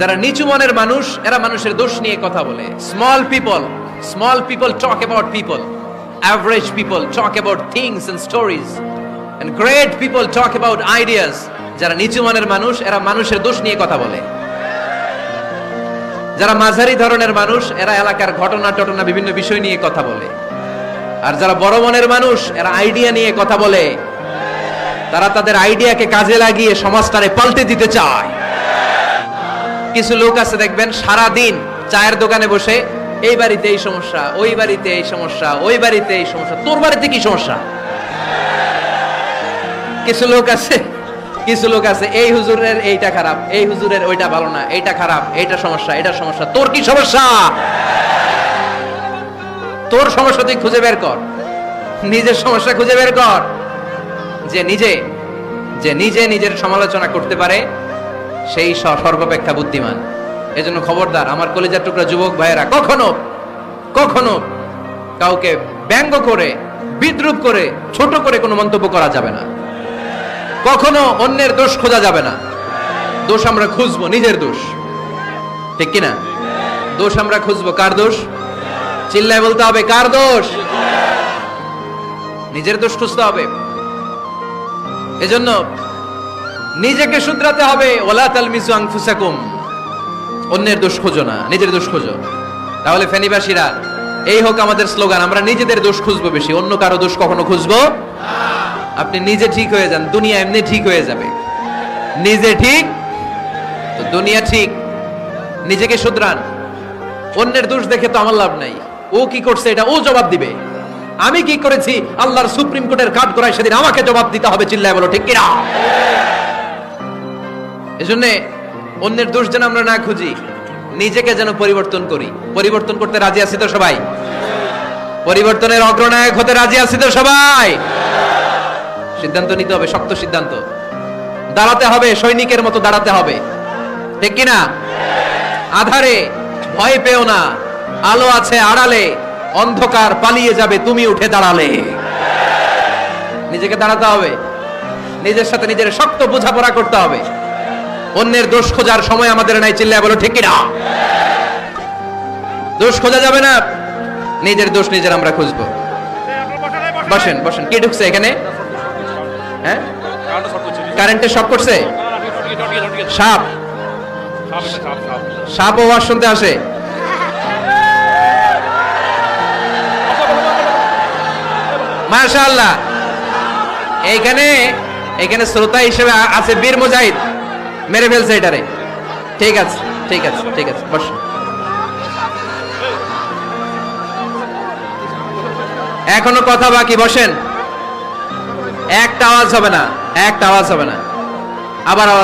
যারা নিচু মনের মানুষ, এরা মানুষের দোষ নিয়ে কথা বলে। Small people small people talk about people average people talk about things and stories and great people talk about ideas যারা নিচু মনের মানুষ, এরা মানুষের দোষ নিয়ে কথা বলে। যারা মাঝারি ধরনের মানুষ, এরা এলাকার ঘটনা টটনা বিভিন্ন বিষয় নিয়ে কথা বলে। আর যারা বড় মনের মানুষ, এরা আইডিয়া নিয়ে কথা বলে। তারা তাদের আইডিয়াকে কাজে লাগিয়ে সমাজটারে পাল্টে দিতে চায়। কিছু লোক আছে, দেখবেন সারা দিন চায়ের দোকানে বসে, এই বাড়িতে এই সমস্যা, ওই বাড়িতে এই সমস্যা, ওই বাড়িতে এই সমস্যা, তোর বাড়িতে কি সমস্যা? কিছু লোক আছে, কিছু লোক আছে, এই হুজুরের এইটা খারাপ, এই হুজুরের ওইটা ভালো না, এইটা খারাপ, এইটা সমস্যা এটা সমস্যা, তোর কি সমস্যা? তোর সমস্যা তুই খুঁজে বের কর, নিজের সমস্যা খুঁজে বের কর, যে নিজে যে নিজে নিজের সমালোচনা করতে পারে সেই সর্বাপেক্ষা বুদ্ধিমান। এজন্য খবরদার, আমার কলেজার টুকরা যুবক ভাইয়েরা, কখনো কখনো কাউকে ব্যঙ্গ করে, বিদ্রুপ করে, ছোট করে কোনো মন্তব্য করা যাবে না। কখনো অন্যের দোষ খোঁজা যাবে না। দোষ আমরা খুঁজবো, নিজের দোষ। ঠিক কিনা? দোষ আমরা খুঁজবো, কার দোষ? চিল্লায় বলতে হবে, কার দোষ? নিজের দোষ খুঁজতে হবে। এজন্য নিজেকে শুধরাতে হবে। ওলা তাল তালমিসু আনফুসাকুম। অন্যের দোষ খোঁজো না, নিজের দোষ খোঁজো। তাহলে ফেনিবাসীরা, এই হোক আমাদের স্লোগান, আমরা নিজেদের দোষ খুঁজবো বেশি, অন্য কারও দোষ কখনো খুঁজবো আপনি নিজে ঠিক হয়ে যান, দুনিয়া এমনি ঠিক হয়ে যাবে। নিজে ঠিক, তো দুনিয়া ঠিক, নিজেকে শুধরান। অন্যের দোষ দেখে তো আমার লাভ নাই। ও কি করছে এটা? ও জবাব দিবে। আমি কি করেছি? আল্লাহর সুপ্রিম কোর্টের কাঠ করায় সেদিন আমাকে জবাব দিতে হবে, চিল্লায় বলো, ঠিক কিনা? এজন্য অন্যের দোষ যেন আমরা না খুঁজি, নিজেকে যেন পরিবর্তন করি। পরিবর্তন করতে রাজি আছি তো সবাই? পরিবর্তনের অগ্রনায়ক হতে রাজি আছি তো সবাই? সিদ্ধান্ত নিতে হবে, শক্ত সিদ্ধান্ত। দাঁড়াতে হবে, সৈনিকের মতো দাঁড়াতে হবে। ঠিক কিনা? আধারে ভয় পেও না, আলো আছে আড়ালে, অন্ধকার পালিয়ে যাবে, তুমি উঠে দাঁড়ালে। নিজেকে দাঁড়াতে হবে, নিজের সাথে নিজের শক্ত বোঝাপড়া করতে হবে। অন্যের দোষ খোঁজার সময় আমাদের নাই চিল্লায় বলো, ঠিক কিনা? দোষ খোঁজা যাবে না, নিজের দোষ নিজের আমরা খুঁজবো। বসেন বসেন, কে ঢুকছে এখানে? হ্যাঁ? কারেন্টের সব করছে? সাপ। সাপ ওয়াজ শুনতে আসে। মাশাআল্লাহ। এইখানে এখানে শ্রোতা হিসেবে আছে বীর মুজাহিদ। মেরে ফেলছে এটারে। ঠিক আছে ঠিক আছে ঠিক আছে, বস। এখনও কথা বাকি, বসেন। একটা আওয়াজ হবে না, একটা আওয়াজ হবে না। আবার আওয়াজ